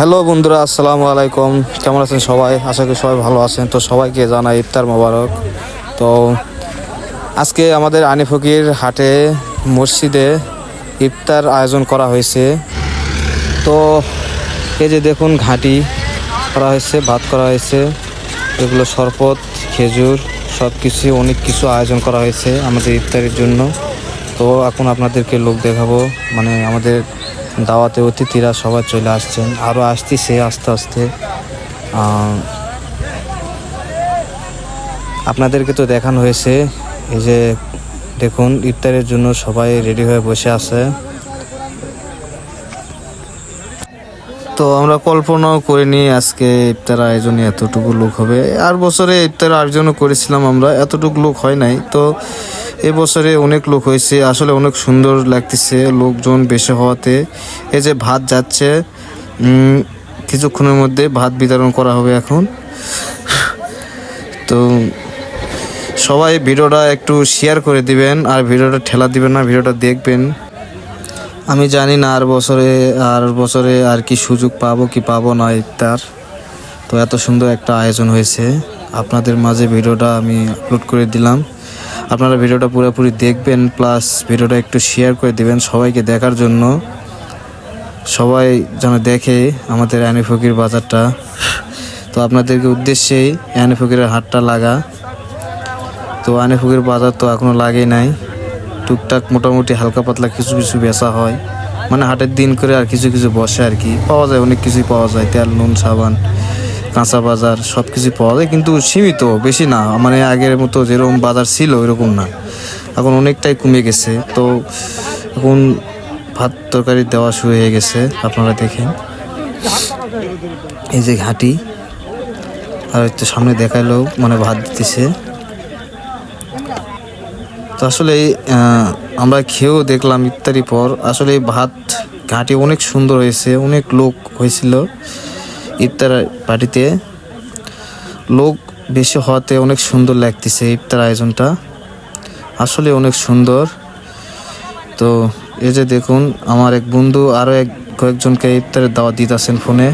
Hello বন্ধুরা, আসসালামু আলাইকুম। কেমন আছেন সবাই? আশা করি সবাই ভালো আছেন। তো সবাইকে জানাই ইফতার মোবারক। তো আজকে আমাদের আনিফকির হাটে মসজিদে ইফতার আয়োজন করা হয়েছে। তো এই যে দেখুন ঘাঁটি করা হয়েছে, ভাত করা হয়েছে। এগুলো শরবত, খেজুর সব কিছু অনেক কিছু আয়োজন করা হয়েছে আমাদের ইফতারের জন্য। তো এখন আপনাদেরকে লোক দেখাবো। মানে আমাদের দাওয়াতে অতিথিরা সবাই চলে আসছেন। আরও আসতেছে আস্তে আস্তে। আপনাদেরকে তো দেখানো হয়েছে। এই যে দেখুন, ইফতারের জন্য সবাই রেডি হয়ে বসে আছে। তো আমরা কল্পনাও করিনি আজকে ইফতার আয়োজনে এতটুকু লোক হবে। আর বছরে ইফতার আয়োজনও করেছিলাম আমরা। এতটুকু লোক হয় নাই। তো এবছরে অনেক লোক হয়েছে, আসলে অনেক সুন্দর লাগতেছে লোকজন বেশি হওয়াতে। এই যে ভাত যাচ্ছে কিছুক্ষণের মধ্যে ভাত বিতরণ করা হবে এখন। তো সবাই ভিডিওটা একটু শেয়ার করে দিবেন, আর ভিডিওটা ঠেলা দিবেন না, ভিডিওটা দেখবেন। আমি জানি না আর বছরে আর বছরে আর কি সুযোগ পাবো কি পাবো না ইফতার তো এত সুন্দর একটা আয়োজন হয়েছে। আপনাদের মাঝে ভিডিওটা আমি আপলোড করে দিলাম। আপনারা ভিডিওটা পুরোপুরি দেখবেন প্লাস ভিডিওটা একটু শেয়ার করে দেবেন সবাইকে দেখার জন্য। সবাই যেন দেখে আমাদের অ্যানি ফকির বাজারটা। তো আপনাদেরকে উদ্দেশ্যেই অ্যানি ফকিরের হাটটা লাগা। তো অ্যানি ফকির বাজার তো এখনও লাগেই নাই। টুকটাক মোটামুটি হালকা পাতলা কিছু কিছু বেচা হয়। মানে হাটের দিন করে আর কিছু কিছু বসে আর কি। পাওয়া যায়, অনেক কিছুই পাওয়া যায়। তেল, নুন, সাবান। কাঁচা বাজার সব কিছুই পাওয়া যায়, কিন্তু সীমিত, বেশি না। মানে আগের মতো যেরকম বাজার ছিল এরকম না। এখন অনেকটাই কমে গেছে। তো এখন ভাত তরকারি দেওয়া শুরু হয়ে গেছে, আপনারা দেখেন। এই যে ঘাটি, আর একটু সামনে দেখাল মানে ভাত দিতেছে। তো আসলে আমরা খেয়েও দেখলাম ইত্যাদি পর। আসলে ভাত, ঘাটি অনেক সুন্দর হয়েছে, অনেক লোক হয়েছিল। ইফতার পার্টিতে লোক বেশি হওয়াতে অনেক সুন্দর লাগতেছে ইফতার আয়োজনটা। আসলে অনেক সুন্দর। তো এই যে দেখুন, আমার এক বন্ধু আরও এক কয়েকজনকে ইফতারের দাওয়াত দিতেছেন ফোনে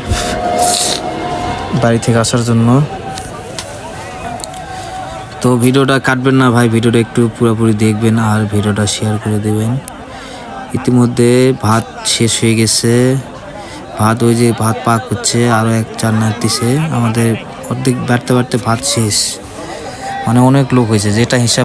বাড়ি থেকে আসার জন্য। তো ভিডিওটা কাটবেন না ভাই, ভিডিওটা একটু পুরোপুরি দেখবেন আর ভিডিওটা শেয়ার করে দেবেন। ইতিমধ্যে ভাত শেষ হয়ে গেছে। ভাত, ওই যে ভাত পাক হচ্ছে আরও এক চার দিছে। আমাদের অর্ধেক বাড়তে বাড়তে ভাত শেষ। মানে অনেক লোক হয়েছে, যেটা হিসাব